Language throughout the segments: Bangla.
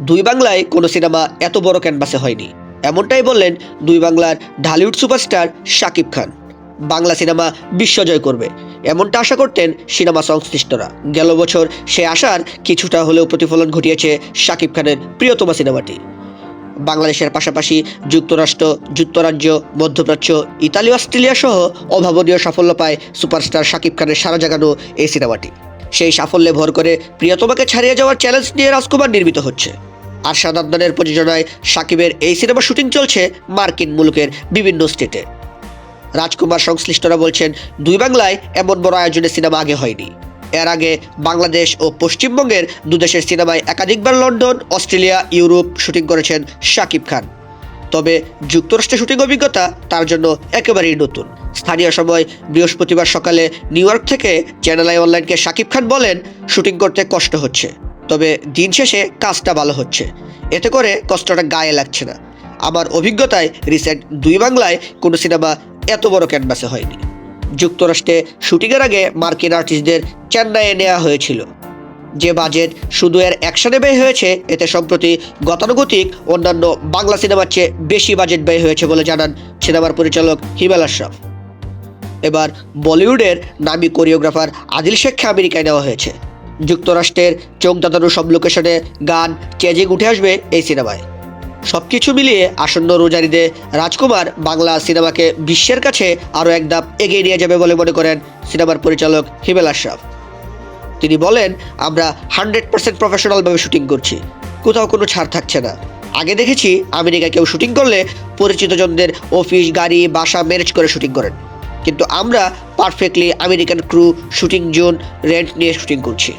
দুই বাংলায় কোনো সিনেমা এত বড় ক্যানভাসে হয়নি। এমনটাই বললেন দুই বাংলার ঢালিউড সুপারস্টার শাকিব খান। বাংলা সিনেমা বিশ্বজয় করবে। এমনটা আশা করতেন সিনেমা সংশ্লিষ্টরা। গেল বছর সে আশার কিছুটা হলেও প্রতিফলন ঘটিয়েছে শাকিব খানের প্রিয়তম সিনেমাটি। বাংলাদেশের পাশাপাশি যুক্তরাষ্ট্র, যুক্তরাজ্য, মধ্যপ্রাচ্য, ইতালি, অস্ট্রেলিয়া সহ অভাবনীয় সাফল্য পায় সুপারস্টার শাকিব খানের সারা জাগানো এই সিনেমাটি। সেই সাফল্যে ভর করে প্রিয়তমাকে ছাড়িয়ে যাওয়ার চ্যালেঞ্জ নিয়ে রাজকুমার নির্মিত হচ্ছে। আরশাদ আদনানের প্রযোজনায় সাকিবের এই সিনেমা শুটিং চলছে মার্কিন মুলুকের বিভিন্ন স্টেটে। রাজকুমার সংশ্লিষ্টরা বলছেন, দুই বাংলায় এমন বড় আয়োজনের সিনেমা আগে হয়নি। এর আগে বাংলাদেশ ও পশ্চিমবঙ্গের দুদেশের সিনেমায় একাধিকবার লন্ডন, অস্ট্রেলিয়া, ইউরোপ শুটিং করেছেন শাকিব খান। তবে যুক্তরাষ্ট্রে শুটিং অভিজ্ঞতা তার জন্য একেবারেই নতুন। স্থানীয় সময় বৃহস্পতিবার সকালে নিউ ইয়র্ক থেকে চ্যানেল আই অনলাইনকে শাকিব খান বলেন, শুটিং করতে কষ্ট হচ্ছে, তবে দিন শেষে কাজটা ভালো হচ্ছে। এতে করে কষ্টটা গায়ে লাগছে না। আমার অভিজ্ঞতায় রিসেন্ট দুই বাংলায় কোনো সিনেমা এত বড় ক্যানভাসে হয়নি। যুক্তরাষ্ট্রে শুটিংয়ের আগে মার্কিন আর্টিস্টদের চেন্নাইয়ে নেওয়া হয়েছিল। যে বাজেট শুধু এর অ্যাকশনে ব্যয় হয়েছে, এতে সম্প্রতি গতানুগতিক অন্যান্য বাংলা সিনেমার চেয়ে বেশি বাজেট ব্যয় হয়েছে বলে জানান সিনেমার পরিচালক হিমেল আশরাফ। এবার বলিউডের নামী কোরিওগ্রাফার আদিল শেখকে আমেরিকায় নেওয়া হয়েছে। যুক্তরাষ্ট্রের চোখ দাদানো সব লোকেশনে গান চেজিং উঠে আসবে এই সিনেমায়। সব কিছু মিলিয়ে আসন্ন রোজারিদে রাজকুমার বাংলা সিনেমাকে বিশ্বের কাছে আরও এক ধাপ এগিয়ে নিয়ে যাবে বলে মনে করেন সিনেমার পরিচালক হিমেল আশরাফ। তিনি বলেন, আমরা হান্ড্রেড পার্সেন্ট প্রফেশনালভাবে শুটিং করছি। কোথাও কোনো ছাড় থাকছে না। আগে দেখেছি আমেরিকা কেউ শুটিং করলে পরিচিত জনদের অফিস, গাড়ি, বাসা ম্যানেজ করে শুটিং করেন। কিন্তু আমরা perfectly American crew, shooting zone, rent নিয়ে শুটিং করছি।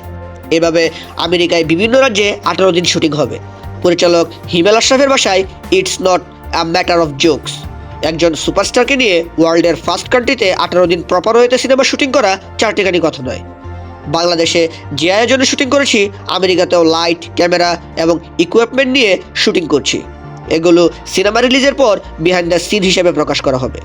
এভাবে আমেরিকায় বিভিন্ন রাজ্যে আঠারো দিন শুটিং হবে। পরিচালক হিমেল আশরাফের বাসায়, it's not a matter of jokes. একজন সুপারস্টারকে নিয়ে ওয়ার্ল্ডের ফার্স্ট কান্ট্রিতে আঠারো দিন প্রপার হয়েতে সিনেমা শুটিং করা চারটিখানি কথা নয়। বাংলাদেশে যে আয়োজনে শুটিং করেছি, আমেরিকাতেও লাইট, ক্যামেরা এবং ইকুইপমেন্ট নিয়ে শুটিং করছি। এগুলো সিনেমা রিলিজের পর বিহাইন্ড দ্য সিন হিসেবে প্রকাশ করা হবে।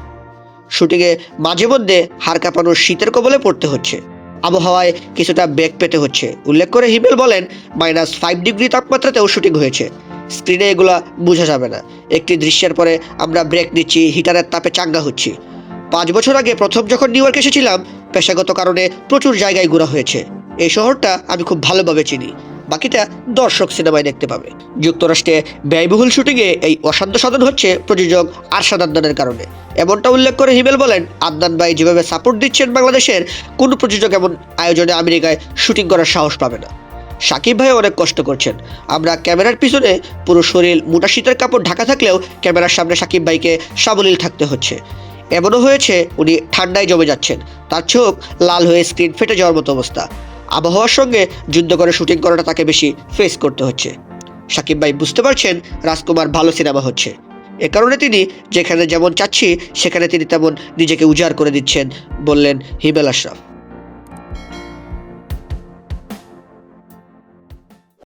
শুটিংয়ে মাঝে মধ্যে হাড় কাঁপানোর শীতের কবলে পড়তে হচ্ছে। আবহাওয়ায় কিছুটা বেগ পেতে হচ্ছে। উল্লেখ করে হিমেল বলেন মাইনাস ফাইভ ডিগ্রি তাপমাত্রাতেও শুটিং হয়েছে। স্ক্রিনে এগুলা বোঝা যাবে না। একটি দৃশ্যের পরে আমরা ব্রেক নিচ্ছি হিটারের তাপে চাঙ্গা হচ্ছি। পাঁচ বছর আগে প্রথম যখন নিউ ইয়র্ক এসেছিলাম পেশাগত কারণে প্রচুর জায়গায় ঘোরা হয়েছে। এই শহরটা আমি খুব ভালোভাবে চিনি। বাকিটা দর্শক সিনেমায় দেখতে পাবে। যুক্তরাষ্ট্রে ব্যয়বহুল শুটিংয়ে এই অশান্ত সাধন হচ্ছে প্রযোজক আরশাদ আদনানের কারণে। এমনটা উল্লেখ করে হিমেল বলেন, আদনান ভাই যেভাবে সাপোর্ট দিচ্ছেন বাংলাদেশের, কোনো প্রযোজক এমন আয়োজনে আমেরিকায় শুটিং করার সাহস পাবে না। সাকিব ভাই অনেক কষ্ট করছেন। আমরা ক্যামেরার পিছনে পুরো শরীর মোটা শীতের কাপড় ঢাকা থাকলেও ক্যামেরার সামনে সাকিব ভাইকে সাবলীল থাকতে হচ্ছে। এমনও হয়েছে, উনি ঠান্ডায় জমে যাচ্ছেন। তার চোখ লাল হয়ে স্ক্রিন ফেটে যাওয়ার মতো অবস্থা। আবহাওয়ার সঙ্গে যুদ্ধ করে শুটিং করাটা তাকে বেশি ফেস করতে হচ্ছে। সাকিব ভাই, বুঝতে পারছেন? রাজকুমার ভালো সিনেমা হচ্ছে। এ কারণে তিনি যেখানে যেমন চাচ্ছি, সেখানে তিনি তেমন নিজেকে উজাড় করে দিচ্ছেন, বললেন হিমেল আশরাফ।